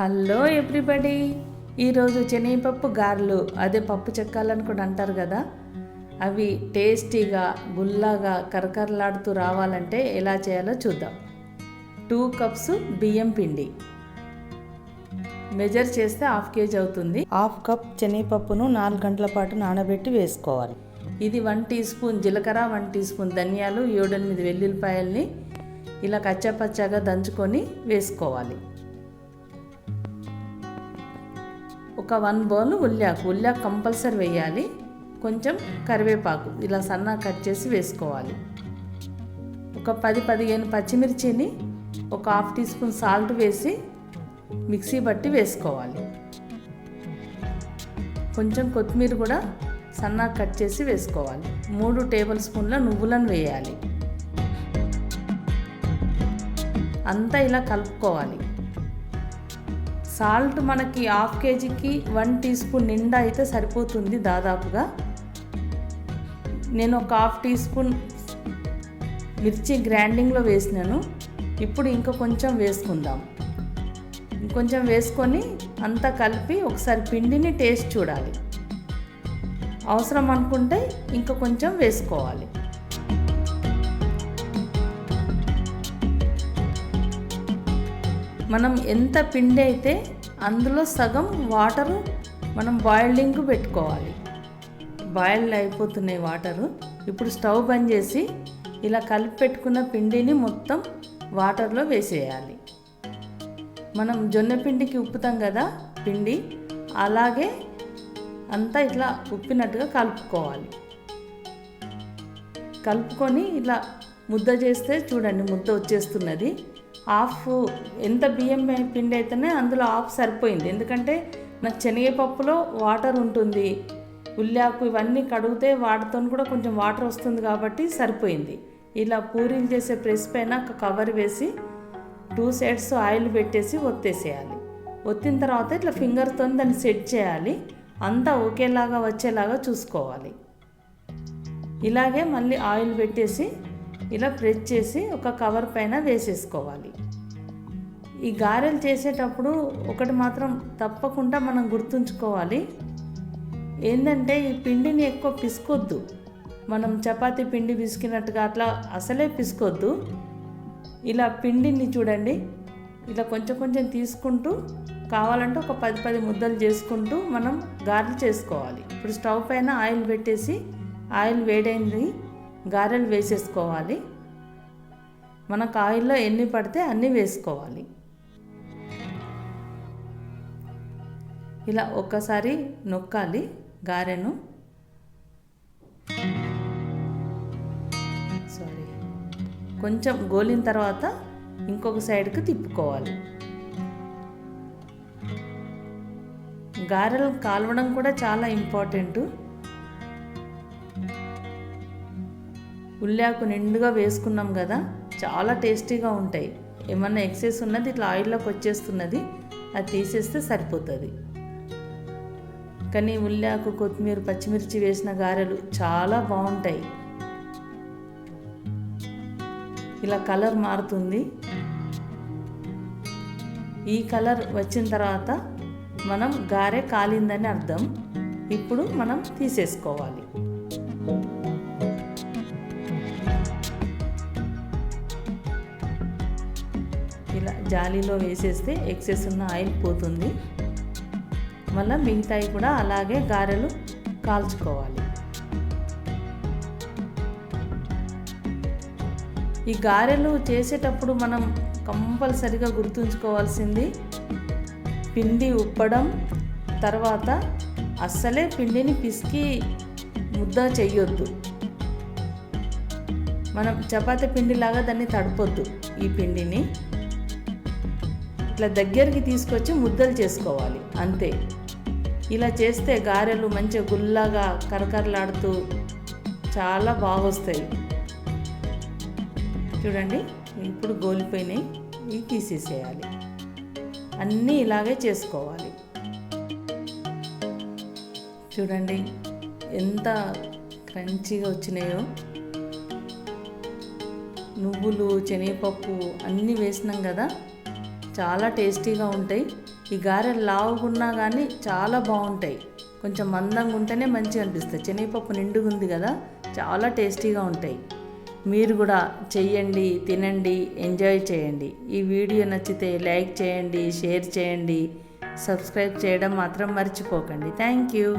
Hello everybody. ఈరోజు శనగపప్పు గారెలు అదే పప్పు చెక్కాలని కూడా అంటారు కదా. అవి టేస్టీగా గుల్లాగా కరకరలాడుతూ రావాలంటే ఎలా చేయాలో చూద్దాం. టూ కప్స్ బియ్యం పిండి. మెజర్ చేస్తే హాఫ్ కేజీ అవుతుంది. హాఫ్ కప్ శనగపప్పును నాలుగు గంటల పాటు నానబెట్టి వేసుకోవాలి. ఇది వన్ టీ స్పూన్ జీలకర్ర వన్ టీ స్పూన్ ధనియాలు ఏడెనిమిది వెల్లుల్లిపాయల్ని ఇలా కచ్చాపచ్చాగా దంచుకొని వేసుకోవాలి. ఒక వన్ బౌల్ ఉల్లాకు ఉల్లాకు కంపల్సరీ వేయాలి. కొంచెం కరివేపాకు ఇలా సన్న కట్ చేసి వేసుకోవాలి. ఒక పది పదిహేను పచ్చిమిర్చిని ఒక హాఫ్ టీ స్పూన్ సాల్ట్ వేసి మిక్సీ బట్టి వేసుకోవాలి. కొంచెం కొత్తిమీర కూడా సన్నా కట్ చేసి వేసుకోవాలి. మూడు టేబుల్ స్పూన్ల నువ్వులను వేయాలి. అంతా ఇలా కలుపుకోవాలి. సాల్ట్ మనకి హాఫ్ కేజీకి వన్ టీ స్పూన్ నిండా అయితే సరిపోతుంది దాదాపుగా. నేను ఒక హాఫ్ టీ స్పూన్ మిర్చి గ్రైండింగ్లో వేసినాను. ఇప్పుడు ఇంకా కొంచెం వేసుకుందాం. ఇంకొంచెం వేసుకొని అంతా కలిపి ఒకసారి పిండిని టేస్ట్ చూడాలి. అవసరం అనుకుంటే ఇంకా కొంచెం వేసుకోవాలి. మనం ఎంత పిండి అయితే అందులో సగం వాటరు మనం బాయిలింగ్ పెట్టుకోవాలి. బాయిల్డ్ అయిపోతున్నాయి వాటరు ఇప్పుడు స్టవ్ బంద్ చేసి ఇలా కలిపి పెట్టుకున్న పిండిని మొత్తం వాటర్లో వేసేయాలి. మనం జొన్న పిండికి ఉప్పుతాం కదా పిండి అలాగే అంతా ఇట్లా ఉప్పినట్టుగా కలుపుకోవాలి. కలుపుకొని ఇలా ముద్ద చేస్తే చూడండి ముద్ద వచ్చేస్తున్నది. హాఫ్ ఎంత బియ్యం పిండి అయితేనే అందులో హాఫ్ సరిపోయింది. ఎందుకంటే నాకు శనగపప్పులో వాటర్ ఉంటుంది. ఉల్లాకు ఇవన్నీ కడిగితే వాటితో కూడా కొంచెం వాటర్ వస్తుంది కాబట్టి సరిపోయింది. ఇలా పూరీలు చేసే ప్రెస్ పైన ఒక కవర్ వేసి టూ సైడ్స్ ఆయిల్ పెట్టేసి ఒత్తేసేయాలి. ఒత్తిన తర్వాత ఇట్లా ఫింగర్తో దాన్ని సెట్ చేయాలి. అంతా ఒకేలాగా వచ్చేలాగా చూసుకోవాలి. ఇలాగే మళ్ళీ ఆయిల్ పెట్టేసి ఇలా ప్రెస్ చేసి ఒక కవర్ పైన వేసేసుకోవాలి. ఈ గారెలు చేసేటప్పుడు ఒకటి మాత్రం తప్పకుండా మనం గుర్తుంచుకోవాలి. ఏంటంటే ఈ పిండిని ఎక్కువ పిసుకొద్దు. మనం చపాతీ పిండి పిసికినట్టుగా అట్లా అసలే పిసుకొద్దు. ఇలా పిండిని చూడండి. ఇలా కొంచెం కొంచెం తీసుకుంటూ కావాలంటే ఒక పది పది ముద్దలు చేసుకుంటూ మనం గారెలు చేసుకోవాలి. ఇప్పుడు స్టవ్ పైన ఆయిల్ పెట్టేసి ఆయిల్ వేడైంది. గారెలు వేసేసుకోవాలి. మనకు ఆయిల్లో ఎన్ని పడితే అన్నీ వేసుకోవాలి. ఇలా ఒక్కసారి నొక్కాలి గారెను. సారీ కొంచెం గోలిన తర్వాత ఇంకొక సైడ్కి తిప్పుకోవాలి. గారెలు కాలవడం కూడా చాలా ఇంపార్టెంట్. ఉల్లాకు నిండుగా వేసుకున్నాం కదా చాలా టేస్టీగా ఉంటాయి. ఏమన్నా ఎక్సెస్ ఉన్నది ఇట్లా ఆయిల్లోకి వచ్చేస్తున్నది అది తీసేస్తే సరిపోతుంది. కానీ ఉల్లాకు కొత్తిమీర పచ్చిమిర్చి వేసిన గారెలు చాలా బాగుంటాయి. ఇలా కలర్ మారుతుంది. ఈ కలర్ వచ్చిన తర్వాత మనం గారె కాలిందని అర్థం. ఇప్పుడు మనం తీసేసుకోవాలి. జాలీలో వేసేస్తే ఎక్సెస్ ఉన్న ఆయిల్ పోతుంది. మళ్ళీ మిగతాయి కూడా అలాగే గారెలు కాల్చుకోవాలి. ఈ గారెలు చేసేటప్పుడు మనం కంపల్సరిగా గుర్తుంచుకోవాల్సింది పిండి ఉప్పడం తర్వాత అస్సలే పిండిని పిసికి ముద్ద చెయ్యొద్దు. మనం చపాతీ పిండిలాగా దాన్ని తడపొద్దు ఈ పిండిని. ఇట్లా దగ్గరికి తీసుకొచ్చి ముద్దలు చేసుకోవాలి అంతే. ఇలా చేస్తే గారెలు మంచిగా గుల్లగా కరకరలాడుతూ చాలా బాగొస్తాయి. చూడండి ఇప్పుడు గోలిపోయినాయి ఇవి తీసేసేయాలి. అన్నీ ఇలాగే చేసుకోవాలి. చూడండి ఎంత క్రంచీగా వచ్చినాయో. నువ్వులు శనగపప్పు అన్నీ వేసినాం కదా చాలా టేస్టీగా ఉంటాయి. ఈ గారెలు లావుకున్నా కానీ చాలా బాగుంటాయి. కొంచెం మందంగా ఉంటేనే మంచిగా అనిపిస్తాయి. శనగపప్పు నిండుగా ఉంది కదా చాలా టేస్టీగా ఉంటాయి. మీరు కూడా చెయ్యండి తినండి ఎంజాయ్ చేయండి. ఈ వీడియో నచ్చితే లైక్ చేయండి షేర్ చేయండి. సబ్స్క్రైబ్ చేయడం మాత్రం మర్చిపోకండి. Thank you.